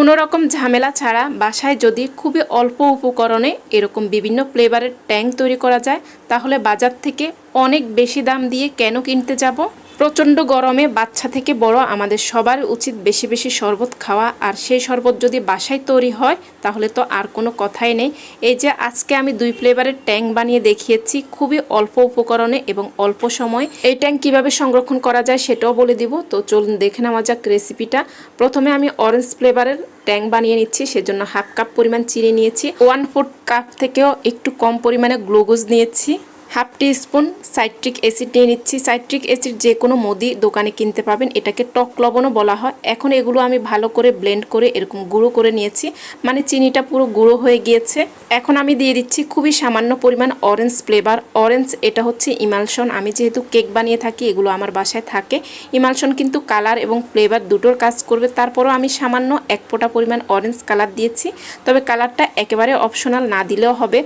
কোনো রকম ঝামেলা ছাড়া বাসায় যদি খুবই অল্প উপকরণে এরকম বিভিন্ন ফ্লেভারের ট্যাঙ্ক তৈরি করা যায়, তাহলে বাজার থেকে অনেক বেশি দাম দিয়ে কেন কিনতে যাব? প্রচণ্ড গরমে বাচ্চা থেকে বড় আমাদের সবার উচিত বেশি বেশি শরবত খাওয়া। আর সেই শরবত যদি বাসায় তৈরি হয়, তাহলে তো আর কোনো কথাই নেই। এই যে আজকে আমি দুই ফ্লেভারের ট্যাঙ্ক বানিয়ে দেখিয়েছি, খুবই অল্প উপকরণে এবং অল্প সময়। এই ট্যাঙ্ক কীভাবে সংরক্ষণ করা যায় সেটাও বলে দিব। তো চলুন দেখে নেওয়া যাক রেসিপিটা প্রথমে আমি অরেঞ্জ ফ্লেভারের ট্যাঙ্ক বানিয়ে নিচ্ছি, সেজন্য হাফ কাপ পরিমাণ চিনি নিয়েছি। ওয়ান ফোর্থ কাপ থেকেও একটু কম পরিমাণে গ্লুকোজ নিয়েছি। Half teaspoon citric acid নিয়ে নিচ্ছি। সাইট্রিক অ্যাসিড যে কোনো মুদি দোকানে কিনতে পাবেন। এটাকে টক লবণও বলা হয়। এখন এগুলো আমি ভালো করে ব্লেন্ড করে এরকম গুঁড়ো করে নিয়েছি। মানে চিনিটা পুরো গুঁড়ো হয়ে গিয়েছে। এখন আমি দিয়ে দিচ্ছি খুবই সামান্য পরিমাণ অরেঞ্জ ফ্লেভার অরেঞ্জ এটা হচ্ছে ইমালশন আমি যেহেতু কেক বানিয়ে থাকি, এগুলো আমার বাসায় থাকে। ইমালশন কিন্তু কালার এবং ফ্লেভার দুটোর কাজ করবে। তারপরও আমি সামান্য এক ফোঁটা পরিমাণ অরেঞ্জ কালার দিয়েছি। তবে কালারটা একেবারে অপশনাল না দিলেও হবে।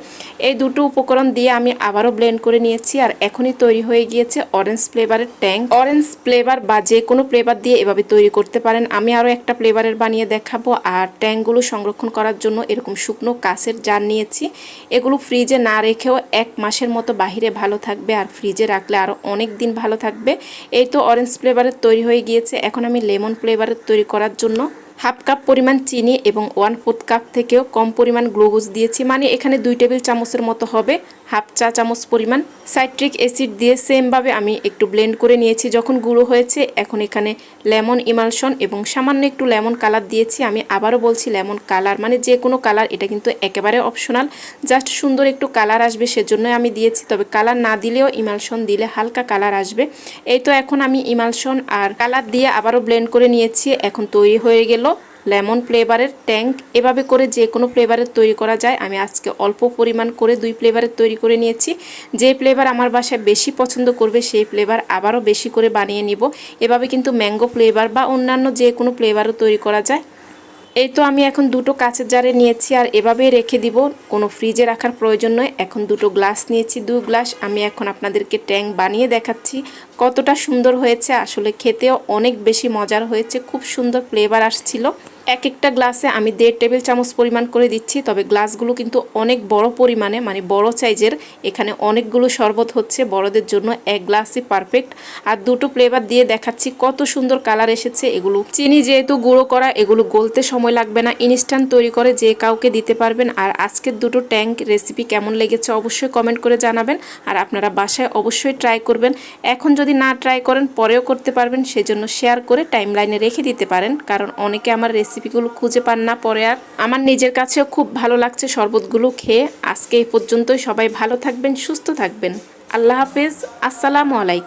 এই দুটো উপকরণ দিয়ে আমি আবারও ব্লেন্ড করে নিয়েছি আর এখনই তৈরি হয়ে গিয়েছে অরেঞ্জ ফ্লেভারের ট্যাঙ্ক অরেঞ্জ ফ্লেভার বা যে কোনো ফ্লেভার দিয়ে এভাবে তৈরি করতে পারেন। আমি আরও একটা ফ্লেভারের বানিয়ে দেখাবো আর ট্যাঙ্কগুলো সংরক্ষণ করার জন্য এরকম শুকনো কাঁচের জার নিয়েছি। এগুলো ফ্রিজে না রেখেও এক মাসের মতো বাহিরে ভালো থাকবে আর ফ্রিজে রাখলে আরও অনেক দিন ভালো থাকবে। এই তো অরেঞ্জ ফ্লেভারের তৈরি হয়ে গিয়েছে। এখন আমি লেমন ফ্লেভারের তৈরি করার জন্য হাফ কাপ পরিমাণ চিনি এবং ওয়ান ফোর্থ কাপ থেকেও কম পরিমাণ গ্লুকোজ দিয়েছি। মানে এখানে দুই টেবিল চামচের মতো হবে। হাফ চা চামচ পরিমাণ সাইট্রিক অ্যাসিড দিয়ে সেমভাবে আমি একটু ব্লেন্ড করে নিয়েছি। যখন গুঁড়ো হয়েছে, এখন এখানে লেমন ইমালশন এবং সামান্য একটু লেমন কালার দিয়েছি। আমি আবারও বলছি লেমন কালার মানে যে কোনো কালার, এটা কিন্তু একেবারে অপশনাল। জাস্ট সুন্দর একটু কালার আসবে সেজন্যই আমি দিয়েছি। তবে কালার না দিলেও ইমালশন দিলে হালকা কালার আসবে। এই তো এখন আমি ইমালশন আর কালার দিয়ে আবারও ব্লেন্ড করে নিয়েছি। এখন তৈরি হয়ে গেল লেমন ফ্লেভারের ট্যাঙ্ক। এভাবে করে যে কোনো ফ্লেভারের তৈরি করা যায়। আমি আজকে অল্প পরিমাণ করে দুই ফ্লেভারের তৈরি করে নিয়েছি। যে ফ্লেভার আমার বাসায় বেশি পছন্দ করবে, সেই ফ্লেভার আবারও বেশি করে বানিয়ে নিব। এভাবে কিন্তু ম্যাঙ্গো ফ্লেভার বা অন্যান্য যে কোনো ফ্লেভারও তৈরি করা যায়। এই তো আমি এখন দুটো কাঁচের জারে নিয়েছি আর এভাবেই রেখে দিব। কোনো ফ্রিজে রাখার প্রয়োজন নয়। এখন দুটো গ্লাস নিয়েছি, দু গ্লাস। আমি এখন আপনাদেরকে ট্যাং বানিয়ে দেখাচ্ছি কতটা সুন্দর হয়েছে। আসলে খেতেও অনেক বেশি মজার হয়েছে। খুব সুন্দর ফ্লেভার আসছিল। এক একটা গ্লাসে আমি দেড় টেবিল চামচ পরিমাণ করে দিচ্ছি, তবে গ্লাসগুলো কিন্তু অনেক বড় পরিমাণে মানে বড় সাইজের। এখানে অনেকগুলো শরবত হচ্ছে, বড়দের জন্য এক গ্লাসই পারফেক্ট আর দুটো ফ্লেভার দিয়ে দেখাচ্ছি কত সুন্দর কালার এসেছে, এগুলো চিনি যেহেতু গুঁড়ো করা, এগুলো গলতে সময় লাগবে না ইনস্ট্যান্ট তৈরি করে যে কাউকে দিতে পারবেন। আর আজকের দুটো ট্যাঙ্ক রেসিপি কেমন লেগেছে অবশ্যই কমেন্ট করে জানাবেন। আর আপনারা বাসায় অবশ্যই ট্রাই করবেন। এখন যদি না ট্রাই করেন, পরেও করতে পারবেন, সেজন্য শেয়ার করে টাইম লাইনে রেখে দিতে পারেন, কারণ অনেকে আমার রেসিপিগুলো খুঁজে পান না পরে আর। আমার নিজের কাছেও খুব ভালো লাগছে শরবতগুলো খেয়ে। আজকে এই পর্যন্তই। সবাই ভালো থাকবেন, সুস্থ থাকবেন। আল্লাহ হাফেজ। আসসালামু আলাইকুম।